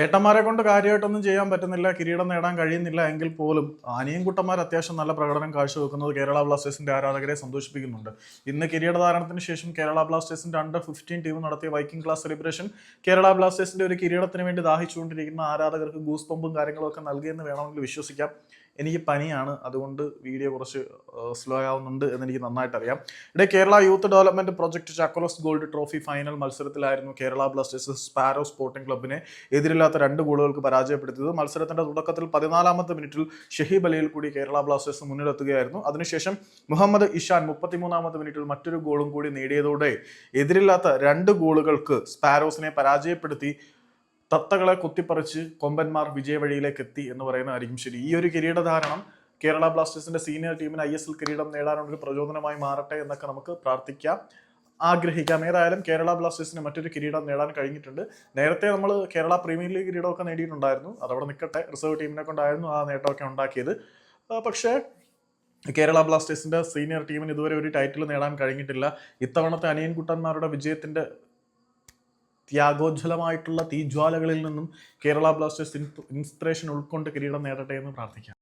ഏട്ടന്മാരെ കൊണ്ട് കാര്യമായിട്ടൊന്നും ചെയ്യാൻ പറ്റുന്നില്ല കിരീടം നേടാൻ കഴിയുന്നില്ല എങ്കിൽ പോലും അനിയൻകുട്ടന്മാർ അത്യാവശ്യം നല്ല പ്രകടനം കാഴ്ചവെക്കുന്നത് കേരള ബ്ലാസ്റ്റേഴ്സിന്റെ ആരാധകരെ സന്തോഷിപ്പിക്കുന്നുണ്ട്. ഇന്ന് കിരീടധാരണത്തിന് ശേഷം കേരള ബ്ലാസ്റ്റേഴ്സിന്റെ അണ്ടർ ഫിഫ്റ്റീൻ ടീം നടത്തിയ വൈക്കിംഗ് ക്ലാസ് സെലിബ്രേഷൻ കേരള ബ്ലാസ്റ്റേഴ്സിന്റെ ഒരു കിരീടത്തിന് വേണ്ടി ദാഹിച്ചുകൊണ്ടിരിക്കുന്ന ആരാധകർക്ക് ഗൂസ് പമ്പും കാര്യങ്ങളും ഒക്കെ നൽകിയെന്ന് വേണമെങ്കിൽ വിശ്വസിക്കാം. എനിക്ക് പനിയാണ്. അതുകൊണ്ട് വീഡിയോ കുറച്ച് സ്ലോ ആവുന്നുണ്ട് എന്ന് എനിക്ക് നന്നായിട്ട് അറിയാം ഇവിടെ Kerala youth development project Chakkolas gold trophy final മത്സരത്തിലായിരുന്നു Kerala Blasters Sparrow sporting ക്ലബിനെ എതിരില്ലാത്ത രണ്ട് ഗോളുകൾക്ക് പരാജയപ്പെടുത്തിയത്. മത്സരത്തിന്റെ തുടക്കത്തിൽ പതിനാലാമത്തെ മിനിറ്റിൽ ഷഹീബ് അലിയിൽ കൂടി കേരള ബ്ലാസ്റ്റേഴ്സ് മുന്നിലെത്തുകയായിരുന്നു. അതിനുശേഷം മുഹമ്മദ് ഇഷാൻ മുപ്പത്തിമൂന്നാമത്തെ മിനിറ്റിൽ മറ്റൊരു ഗോളും കൂടി നേടിയതോടെ എതിരില്ലാത്ത രണ്ട് ഗോളുകൾക്ക് സ്പാരോസിനെ പരാജയപ്പെടുത്തി തത്തകളെ കുത്തിപ്പറിച്ച് കൊമ്പന്മാർ വിജയവഴിയിലേക്ക് എത്തി എന്ന് പറയുന്നതായിരിക്കും ശരി. ഈ ഒരു കിരീടധാരണം കേരള ബ്ലാസ്റ്റേഴ്സിന്റെ സീനിയർ ടീമിന് ഐ എസ് എൽ കിരീടം നേടാനുള്ള ഒരു പ്രചോദനമായി മാറട്ടെ എന്നൊക്കെ നമുക്ക് പ്രാർത്ഥിക്കാം ആഗ്രഹിക്കാം. ഏതായാലും കേരള ബ്ലാസ്റ്റേഴ്സിന് മറ്റൊരു കിരീടം നേടാൻ കഴിഞ്ഞിട്ടുണ്ട്. നേരത്തെ നമ്മൾ കേരള പ്രീമിയർ ലീഗ് കിരീടമൊക്കെ നേടിയിട്ടുണ്ടായിരുന്നു. അതവിടെ നിൽക്കട്ടെ. റിസർവ് ടീമിനെ കൊണ്ടായിരുന്നു ആ നേട്ടമൊക്കെ ഉണ്ടാക്കിയത്. പക്ഷേ കേരള ബ്ലാസ്റ്റേഴ്സിന്റെ സീനിയർ ടീമിന് ഇതുവരെ ഒരു ടൈറ്റിൽ നേടാൻ കഴിഞ്ഞിട്ടില്ല. ഇത്തവണത്തെ അനിയൻകുട്ടന്മാരുടെ വിജയത്തിന്റെ ത്യാഗോജ്വലമായിട്ടുള്ള തീജ്വാലകളിൽ നിന്നും കേരള ബ്ലാസ്റ്റേഴ്സ് ഇൻസ്പിറേഷൻ ഉൾക്കൊണ്ട് കിരീടം നേടട്ടെ എന്ന് പ്രാർത്ഥിക്കാം.